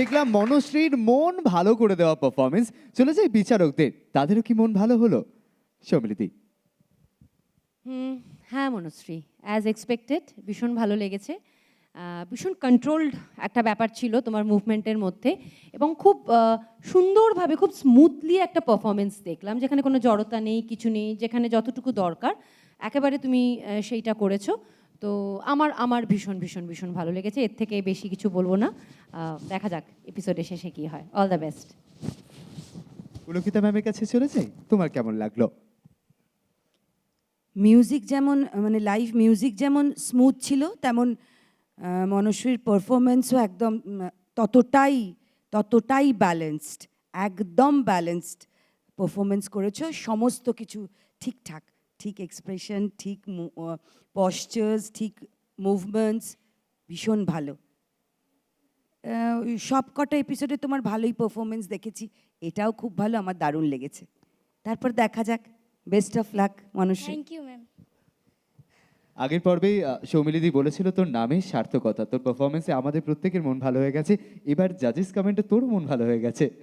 দেখলাম মনশ্রীর মন ভালো করে দেওয়া পারফরমেন্স চলে যায় বিচারকদের। তাদেরও কি মন ভালো হলো? সমৃদ্ধি হুম হ্যাঁ মনশ্রী। অ্যাজ এক্সপেক্টেড ভীষণ ভালো লেগেছে। ভীষণ কন্ট্রোলড একটা ব্যাপার ছিল তোমার মুভমেন্টের মধ্যে এবং খুব সুন্দরভাবে, খুব স্মুথলি একটা পারফরমেন্স দেখলাম, যেখানে কোনো জড়তা নেই, কিছু নেই, যেখানে যতটুকু দরকার, একেবারে তুমি সেইটা করেছ। তো আমার আমার ভীষণ ভীষণ ভীষণ ভালো লেগেছে। এর থেকে বেশি কিছু বলব না। দেখা যাক এপিসোডে শেষে কি হয়। অল দ্য বেস্ট পুলকিতা ম্যামের কাছে চলে যাই? তোমার কেমন লাগল? মিউজিক যেমন মানে লাইভ মিউজিক যেমন স্মুথ ছিল তেমন মনস্বীর পারফরমেন্সও একদম ততটাই ততটাই ব্যালেন্সড একদম ব্যালেন্সড পারফরমেন্স করেছ। সমস্ত কিছু ঠিকঠাক। ঠিক এক্সপ্রেশন ঠিক পশ্চার্স ঠিক মুভমেন্টস ভীষণ ভালো। ওই সব কটা এপিসোডে তোমার ভালোই পারফরমেন্স দেখেছি এটাও খুব ভালো আমার দারুণ লেগেছে। তারপর দেখা যাক বেস্ট অফ লাক মানুষ থ্যাংক ইউ ম্যাম আগের পর্বেই সৌমিলিদি বলেছিল তোর নামের সার্থকতা তোর পারফরমেন্সে আমাদের প্রত্যেকের মন ভালো হয়ে গেছে। এবার জাজেস কমেন্টে তোর মন ভালো হয়ে গেছে।